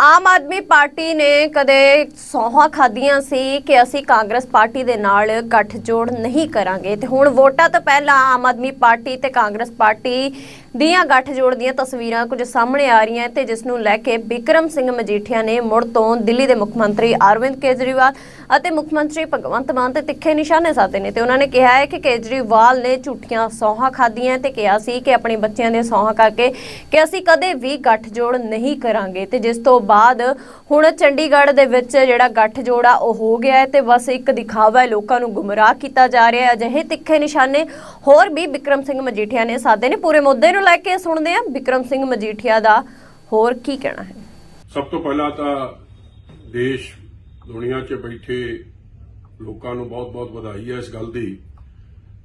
Aam Aadmi party ਨੇ ਕਦੇ ਸੌਹਾਂ ਖਾਧੀਆਂ ਸੀ ਕਿ ਅਸੀਂ ਕਾਂਗਰਸ ਪਾਰਟੀ ਦੇ ਨਾਲ ਗੱਠਜੋੜ ਨਹੀਂ ਕਰਾਂਗੇ? ਤੇ ਹੁਣ ਵੋਟਾਂ ਤੋਂ ਪਹਿਲਾਂ ਆਮ ਆਦਮੀ ਪਾਰਟੀ ਤੇ ਕਾਂਗਰਸ ਪਾਰਟੀ ਦੀਆਂ ਗੱਠਜੋੜ ਦੀਆਂ ਤਸਵੀਰਾਂ ਕੁਝ ਸਾਹਮਣੇ ਆ ਰਹੀਆਂ ਤੇ ਜਿਸ ਨੂੰ ਲੈ ਕੇ ਬਿਕਰਮ ਸਿੰਘ ਮਜੀਠੀਆ ਨੇ ਮੁੜ ਤੋਂ ਦਿੱਲੀ ਦੇ ਮੁੱਖ ਮੰਤਰੀ ਅਰਵਿੰਦ ਕੇਜਰੀਵਾਲ ਅਤੇ ਮੁੱਖ ਮੰਤਰੀ ਭਗਵੰਤ ਮਾਨ ਤੇ ਤਿੱਖੇ ਨਿਸ਼ਾਨੇ ਸਾਧੇ ਨੇ। ਤੇ ਉਹਨਾਂ ਨੇ ਕਿਹਾ ਹੈ ਕਿ ਕੇਜਰੀਵਾਲ ਨੇ ਝੂਠੀਆਂ ਸੌਹਾਂ ਖਾਧੀਆਂ ਤੇ ਕਿਹਾ ਸੀ ਕਿ ਆਪਣੇ ਬੱਚਿਆਂ ਦੇ ਸੌਹਾਂ ਕਰਕੇ ਕਿ ਅਸੀਂ ਕਦੇ ਵੀ ਗੱਠਜੋੜ ਨਹੀਂ ਕਰਾਂਗੇ। ਤੇ ਜਿਸ ਤੋਂ ਬਾਅਦ ਹੁਣ ਚੰਡੀਗੜ੍ਹ ਦੇ ਵਿੱਚ ਜਿਹੜਾ ਗੱਠਜੋੜ ਆ, ਉਹ ਹੋ ਗਿਆ ਹੈ ਤੇ ਬਸ ਇੱਕ ਦਿਖਾਵਾ ਹੈ, ਲੋਕਾਂ ਨੂੰ ਗੁੰਮਰਾਹ ਕੀਤਾ ਜਾ ਰਿਹਾ ਹੈ। ਅਜਿਹੇ ਤਿੱਖੇ ਨਿਸ਼ਾਨੇ ਹੋਰ ਵੀ ਬਿਕਰਮ ਸਿੰਘ ਮਜੀਠੀਆ ਨੇ ਸਾਧੇ ਨੇ। ਪੂਰੇ ਮੁੱਦੇ ਨੂੰ ਲੈ ਕੇ ਸੁਣਦੇ ਹਾਂ ਬਿਕਰਮ ਸਿੰਘ ਮਜੀਠੀਆ ਦਾ। ਹੋਰ ਕੀ ਕਹਿਣਾ ਹੈ? ਸਭ ਤੋਂ ਪਹਿਲਾਂ ਤਾਂ ਦੇਸ਼ ਦੁਨੀਆ 'ਚ ਬੈਠੇ ਲੋਕਾਂ ਨੂੰ ਬਹੁਤ-ਬਹੁਤ ਵਧਾਈ ਹੈ ਇਸ ਗੱਲ ਦੀ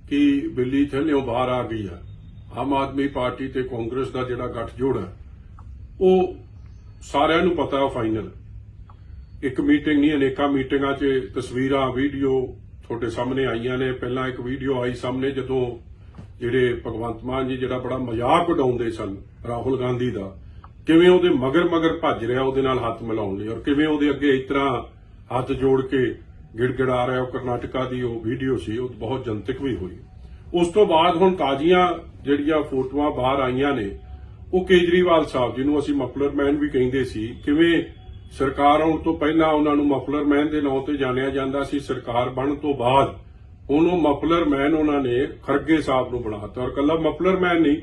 ਕਿ ਬਿੱਲੀ ਥੱਲਿਓਂ ਬਾਹਰ ਆ ਗਈ ਹੈ ਆਮ ਆਦਮੀ ਪਾਰਟੀ ਤੇ ਕਾਂਗਰਸ ਦਾ ਜਿਹੜਾ ਗੱਠਜੋੜ ਹੈ ਉਹ ਸਾਰਿਆਂ ਨੂੰ ਪਤਾ ਹੈ ਫਾਈਨਲ ਇੱਕ ਮੀਟਿੰਗ ਨਹੀਂ, ਅਨੇਕਾਂ ਮੀਟਿੰਗਾਂ 'ਚ ਤਸਵੀਰਾਂ ਵੀਡੀਓ ਤੁਹਾਡੇ ਸਾਹਮਣੇ ਆਈਆਂ ਨੇ। ਪਹਿਲਾਂ ਇੱਕ ਵੀਡੀਓ ਆਈ ਸਾਹਮਣੇ ਜਦੋਂ ਜਿਹੜੇ ਭਗਵੰਤ ਮਾਨ ਜੀ ਜਿਹੜਾ ਬੜਾ ਮਜ਼ਾਕ ਉਡਾਉਂਦੇ ਸਨ ਰਾਹੁਲ ਗਾਂਧੀ ਦਾ। ਕਿਵੇਂ ਉਹਦੇ ਮਗਰ ਮਗਰ ਭੱਜ ਰਿਹਾ, ਉਹਦੇ ਨਾਲ ਹੱਥ ਮਿਲਾਉਣ ਲਈ ਔਰ ਕਿਵੇਂ ਉਹਦੇ ਅੱਗੇ ਇਸ ਤਰ੍ਹਾਂ ਹੱਥ ਜੋੜ ਕੇ ਗਿੜਗਿੜਾ ਰਿਹਾ, ਉਹ ਕਰਨਾਟਕਾ ਦੀ ਉਹ ਵੀਡੀਓ ਸੀ, ਉਹ ਬਹੁਤ ਜਨਤਕ ਵੀ ਹੋਈ। ਉਸ ਤੋਂ ਬਾਅਦ ਹੁਣ ਤਾਜ਼ੀਆਂ ਜਿਹੜੀਆਂ ਫੋਟੋਆਂ ਬਾਹਰ ਆਈਆਂ ਨੇ ਉਹ ਕੇਜਰੀਵਾਲ ਸਾਹਿਬ, ਜਿਹਨੂੰ ਅਸੀਂ ਮਫਲਰ ਮੈਨ ਵੀ ਕਹਿੰਦੇ ਸੀ, ਕਿਵੇਂ ਸਰਕਾਰ ਆਉਣ ਤੋਂ ਪਹਿਲਾਂ ਉਹਨਾਂ ਨੂੰ ਮਫਲਰ ਮੈਨ ਦੇ ਨਾਂ ਤੇ ਜਾਣਿਆ ਜਾਂਦਾ ਸੀ, ਸਰਕਾਰ ਬਣਨ ਤੋਂ ਬਾਅਦ ਉਹਨੂੰ ਉਹ ਮਫਲਰ ਮੈਨ ਉਹਨਾਂ ਨੇ ਖਰਗੇ ਸਾਹਿਬ ਨੂੰ ਬਣਾਤਾ ਔਰ ਕੱਲਾ ਮਫਲਰ ਮੈਨ ਨਹੀਂ,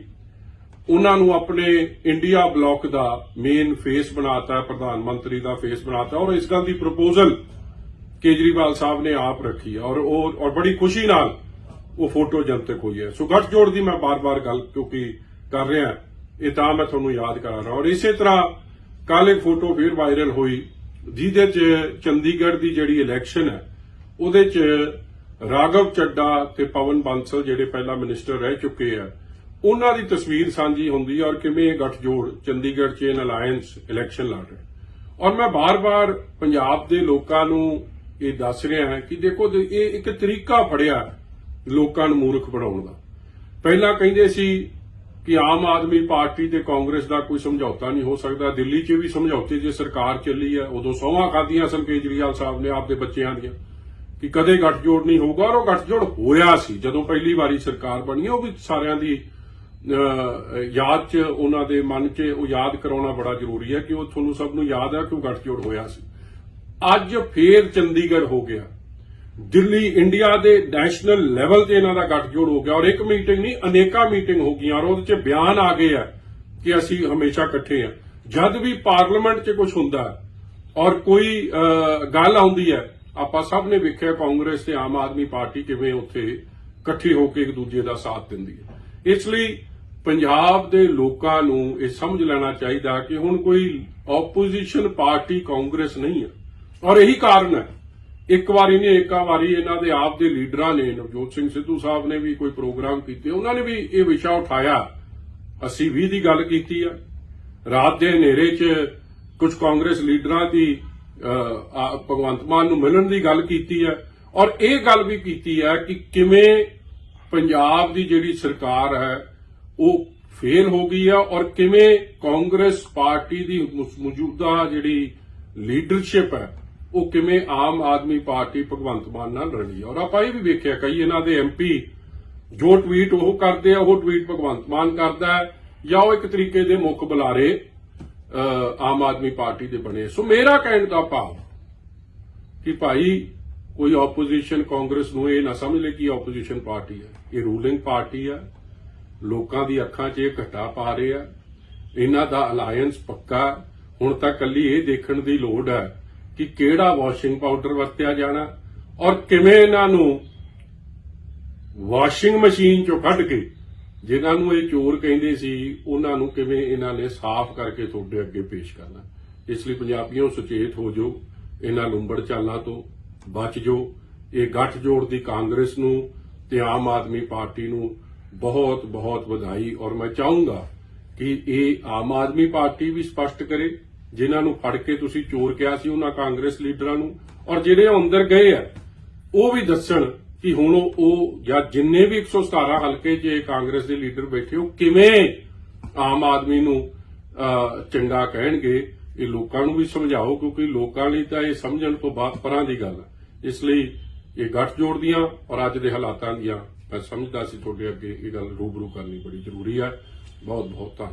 ਉਹਨਾਂ ਨੂੰ ਆਪਣੇ ਇੰਡੀਆ ਬਲਾਕ ਦਾ ਮੇਨ ਫੇਸ ਬਣਾਤਾ, ਪ੍ਰਧਾਨ ਮੰਤਰੀ ਦਾ ਫੇਸ ਬਣਾਤਾ, ਔਰ ਇਸ ਗੱਲ ਦੀ ਪ੍ਰਪੋਜ਼ਲ ਕੇਜਰੀਵਾਲ ਸਾਹਿਬ ਨੇ ਆਪ ਰੱਖੀ ਔਰ ਉਹ, ਔਰ ਬੜੀ ਖੁਸ਼ੀ ਨਾਲ ਉਹ ਫੋਟੋ ਜਨਤਕ ਹੋਈ ਹੈ। ਸੋ ਗੱਠਜੋੜ ਦੀ ਮੈਂ ਬਾਰ-ਬਾਰ ਗੱਲ ਕਿਉਂਕਿ ਕਰ ਰਿਹਾ ਇਹ ਤਾਂ ਮੈਂ ਤੁਹਾਨੂੰ ਯਾਦ ਕਰਾ ਰਿਹਾ ਔਰ ਇਸੇ ਤਰ੍ਹਾਂ ਕੱਲ ਇੱਕ ਫੋਟੋ ਫਿਰ ਵਾਇਰਲ ਹੋਈ, ਜਿਹਦੇ 'ਚ ਚੰਡੀਗੜ੍ਹ ਦੀ ਜਿਹੜੀ ਇਲੈਕਸ਼ਨ ਹੈ, ਉਹਦੇ 'ਚ ਰਾਘਵ ਚੱਡਾ ਤੇ ਪਵਨ ਬਾਂਸਲ ਜਿਹੜੇ ਪਹਿਲਾਂ ਮਿਨਿਸਟਰ ਰਹਿ ਚੁੱਕੇ ਆ, ਉਹਨਾਂ ਦੀ ਤਸਵੀਰ ਸਾਂਝੀ ਹੁੰਦੀ ਹੈ ਔਰ ਕਿਵੇਂ ਇਹ ਗੱਠਜੋੜ ਚੰਡੀਗੜ੍ਹ 'ਚ ਇਨ ਅਲਾਈਅੰਸ ਇਲੈਕਸ਼ਨ ਲੜ ਰਿਹਾ। ਔਰ ਮੈਂ ਬਾਰ-ਬਾਰ ਪੰਜਾਬ ਦੇ ਲੋਕਾਂ ਨੂੰ ਇਹ ਦੱਸ ਰਿਹਾ ਹਾਂ ਕਿ ਦੇਖੋ ਇਹ ਇੱਕ ਤਰੀਕਾ ਫੜਿਆ ਲੋਕਾਂ ਨੂੰ ਮੂਰਖ ਬਣਾਉਣ ਦਾ। ਪਹਿਲਾਂ ਕਹਿੰਦੇ ਸੀ ਕਿ ਆਮ ਆਦਮੀ ਪਾਰਟੀ ਤੇ ਕਾਂਗਰਸ ਦਾ ਕੋਈ ਸਮਝੌਤਾ ਨਹੀਂ ਹੋ ਸਕਦਾ। ਦਿੱਲੀ 'ਚ ਵੀ ਸਮਝੌਤੇ ਜੇ ਸਰਕਾਰ ਚੱਲੀ ਹੈ, ਉਦੋਂ ਸੌਹਾਂ ਖਾਧੀਆਂ ਸਨ ਕੇਜਰੀਵਾਲ ਸਾਹਿਬ ਨੇ ਆਪਦੇ ਬੱਚਿਆਂ ਦੀਆਂ। ਕਿ ਕਦੇ ਗੱਠਜੋੜ ਨਹੀਂ ਹੋਊਗਾ ਔਰ ਉਹ ਗੱਠਜੋੜ ਹੋਇਆ ਸੀ। ਜਦੋਂ ਪਹਿਲੀ ਵਾਰੀ ਸਰਕਾਰ ਬਣੀ, ਉਹ ਵੀ ਸਾਰਿਆਂ ਦੀ ਯਾਦ 'ਚ, ਉਹਨਾਂ ਦੇ ਮਨ 'ਚ ਉਹ ਯਾਦ ਕਰਾਉਣਾ ਬੜਾ ਜ਼ਰੂਰੀ ਹੈ ਕਿ ਉਹ ਤੁਹਾਨੂੰ ਸਭ ਨੂੰ ਯਾਦ ਹੈ ਕਿ ਉਹ ਗੱਠਜੋੜ ਹੋਇਆ ਸੀ। ਅੱਜ ਫੇਰ ਚੰਡੀਗੜ੍ਹ ਹੋ ਗਿਆ। ਦਿੱਲੀ, ਇੰਡੀਆ ਦੇ ਨੈਸ਼ਨਲ ਲੈਵਲ ਤੇ ਇਹਨਾਂ ਦਾ ਗੱਠਜੋੜ ਹੋ ਗਿਆ ਔਰ ਇੱਕ ਮੀਟਿੰਗ ਨਹੀਂ, ਅਨੇਕਾਂ ਮੀਟਿੰਗ ਹੋ ਗਈਆਂ ਔਰ ਉਹਦੇ 'ਚ ਬਿਆਨ ਆ ਗਏ ਆ ਕਿ ਅਸੀਂ ਹਮੇਸ਼ਾ ਇਕੱਠੇ ਆ। ਜਦ ਵੀ ਪਾਰਲੀਮੈਂਟ 'ਚ ਕੁਝ ਹੁੰਦਾ ਔਰ ਕੋਈ ਗੱਲ ਆਉਂਦੀ ਹੈ, ਆਪਾਂ ਸਭ ਨੇ ਵੇਖਿਆ ਕਾਂਗਰਸ ਤੇ ਆਮ ਆਦਮੀ ਪਾਰਟੀ ਕਿਵੇਂ ਉੱਥੇ ਇਕੱਠੀ ਹੋ ਕੇ ਇੱਕ ਦੂਜੇ ਦਾ ਸਾਥ ਦਿੰਦੀ ਹੈ। ਇਸ ਲਈ ਪੰਜਾਬ ਦੇ ਲੋਕਾਂ ਨੂੰ ਇਹ ਸਮਝ ਲੈਣਾ ਚਾਹੀਦਾ ਕਿ ਹੁਣ ਕੋਈ ਆਪੋਜੀਸ਼ਨ ਪਾਰਟੀ ਕਾਂਗਰਸ ਨਹੀਂ ਹੈ। ਔਰ ਇਹੀ ਕਾਰਨ ਹੈ ਇੱਕ ਵਾਰੀ ਨਹੀਂ ਏਕਾ ਵਾਰੀ ਇਹਨਾਂ ਦੇ ਆਪ ਦੇ ਲੀਡਰਾਂ ਨੇ, ਨਵਜੋਤ ਸਿੰਘ ਸਿੱਧੂ ਸਾਹਿਬ ਨੇ ਵੀ ਕੋਈ ਪ੍ਰੋਗਰਾਮ ਕੀਤੇ, ਉਹਨਾਂ ਨੇ ਵੀ ਇਹ ਵਿਸ਼ਾ ਉਠਾਇਆ। ਅਸੀਂ ਵੀ ਦੀ ਗੱਲ ਕੀਤੀ ਆ। ਰਾਤ ਦੇ ਹਨੇਰੇ 'ਚ ਕੁਝ ਕਾਂਗਰਸ ਲੀਡਰਾਂ ਦੀ ਭਗਵੰਤ ਮਾਨ ਨੂੰ ਮਿਲਣ ਦੀ ਗੱਲ ਕੀਤੀ ਹੈ ਔਰ ਇਹ ਗੱਲ ਵੀ ਕੀਤੀ ਹੈ ਕਿ ਕਿਵੇਂ ਪੰਜਾਬ ਦੀ ਜਿਹੜੀ ਸਰਕਾਰ ਹੈ, ਉਹ ਫੇਲ ਹੋ ਗਈ ਹੈ ਔਰ ਕਿਵੇਂ ਕਾਂਗਰਸ ਪਾਰਟੀ ਦੀ ਮੌਜੂਦਾ ਜਿਹੜੀ ਲੀਡਰਸ਼ਿਪ ਹੈ ਉਹ ਕਿਵੇਂ ਆਮ ਆਦਮੀ ਪਾਰਟੀ ਭਗਵੰਤ ਮਾਨ ਨਾਲ ਰਲੀ ਔਰ ਆਪਾਂ ਇਹ ਵੀ ਵੇਖਿਆ, ਕਈ ਇਹਨਾਂ ਦੇ ਐਮਪੀ ਜੋ ਟਵੀਟ ਉਹ ਕਰਦੇ ਆ, ਉਹ ਟਵੀਟ ਭਗਵੰਤ ਮਾਨ ਕਰਦਾ ਹੈ ਜਾਂ ਉਹ ਇੱਕ ਤਰੀਕੇ ਦੇ ਮੁੱਖ ਬੁਲਾਰੇ ਆਮ ਆਦਮੀ ਪਾਰਟੀ ਦੇ ਬਣੇ। ਸੋ ਮੇਰਾ ਕਹਿਣ ਦਾ ਭਾਵ ਕਿ ਭਾਈ, ਕੋਈ ਆਪੋਜੀਸ਼ਨ ਕਾਂਗਰਸ ਨੂੰ ਇਹ ਨਾ ਸਮਝ ਲੈ ਕਿ ਆਪੋਜੀਸ਼ਨ ਪਾਰਟੀ ਹੈ। ਇਹ ਰੂਲਿੰਗ ਪਾਰਟੀ ਹੈ। ਲੋਕਾਂ ਦੀ ਅੱਖਾਂ 'ਚ ਇਹ ਘਟਾ ਪਾ ਰਹੇ ਆ। ਇਹਨਾਂ ਦਾ ਅਲਾਈਅੰਸ ਪੱਕਾ। ਹੁਣ ਤਾਂ ਕੱਲੀ ਇਹ ਦੇਖਣ ਦੀ ਲੋੜ ਹੈ ਕਿ ਕਿਹੜਾ ਵਾਸ਼ਿੰਗ ਪਾਊਡਰ ਵਰਤਿਆ ਜਾਣਾ ਔਰ ਕਿਵੇਂ ਇਹਨਾਂ ਨੂੰ ਵਾਸ਼ਿੰਗ ਮਸ਼ੀਨ ਚੋਂ ਕੱਢ ਕੇ ਜਿਨ੍ਹਾਂ ਨੂੰ ਇਹ ਚੋਰ ਕਹਿੰਦੇ ਸੀ, ਉਹਨਾਂ ਨੂੰ ਕਿਵੇਂ ਇਹਨਾਂ ਨੇ ਸਾਫ਼ ਕਰਕੇ ਤੁਹਾਡੇ ਅੱਗੇ ਪੇਸ਼ ਕਰਨਾ। ਇਸ ਲਈ ਪੰਜਾਬੀਓ, ਸੁਚੇਤ ਹੋ ਜਾਓ, ਇਹਨਾਂ ਲੰਬੜ ਚਾਲਾਂ ਤੋਂ ਬਚ ਜਾਓ। ਇਹ ਗੱਠ ਜੋੜ ਦੀ ਕਾਂਗਰਸ ਨੂੰ ਤੇ ਆਮ ਆਦਮੀ ਪਾਰਟੀ ਨੂੰ ਬਹੁਤ ਬਹੁਤ ਵਧਾਈ। ਔਰ ਮੈਂ ਚਾਹੂੰਗਾ ਕਿ ਇਹ ਆਮ ਆਦਮੀ ਪਾਰਟੀ ਵੀ ਸਪਸ਼ਟ ਕਰੇ ਜਿਨ੍ਹਾਂ ਨੂੰ ਫੜ ਕੇ ਤੁਸੀਂ ਚੋਰ ਕਿਹਾ ਸੀ ਉਹਨਾਂ ਕਾਂਗਰਸ ਲੀਡਰਾਂ ਨੂੰ, ਔਰ ਜਿਹੜੇ ਅੰਦਰ ਗਏ ਆ, ਉਹ ਵੀ ਦੱਸਣ ਕਿ ਹੁਣ ਉਹ- ਜਾਂ ਜਿੰਨੇ ਵੀ 117 ਹਲਕੇ 'ਚ ਇਹ ਕਾਂਗਰਸ ਦੇ ਲੀਡਰ ਬੈਠੇ, ਉਹ ਕਿਵੇਂ ਆਮ ਆਦਮੀ ਨੂੰ ਚੰਗਾ ਕਹਿਣਗੇ, ਇਹ ਲੋਕਾਂ ਨੂੰ ਵੀ ਸਮਝਾਓ, ਕਿਉਂਕਿ ਲੋਕਾਂ ਲਈ ਤਾਂ ਇਹ ਸਮਝਣ ਤੋਂ ਬਾਅਦ ਪਰਾਂ ਦੀ ਗੱਲ ਹੈ ਇਸ ਲਈ ਇਹ ਗੱਠਜੋੜ ਦੀਆਂ ਔਰ ਅੱਜ ਦੇ ਹਾਲਾਤਾਂ ਦੀਆਂ ਮੈਂ ਸਮਝਦਾ ਸੀ ਤੁਹਾਡੇ ਅੱਗੇ ਇਹ ਗੱਲ ਰੂਬਰੂ ਕਰਨੀ ਬੜੀ ਜ਼ਰੂਰੀ ਹੈ ਬਹੁਤ ਬਹੁਤ ਧੰਨਵਾਦ।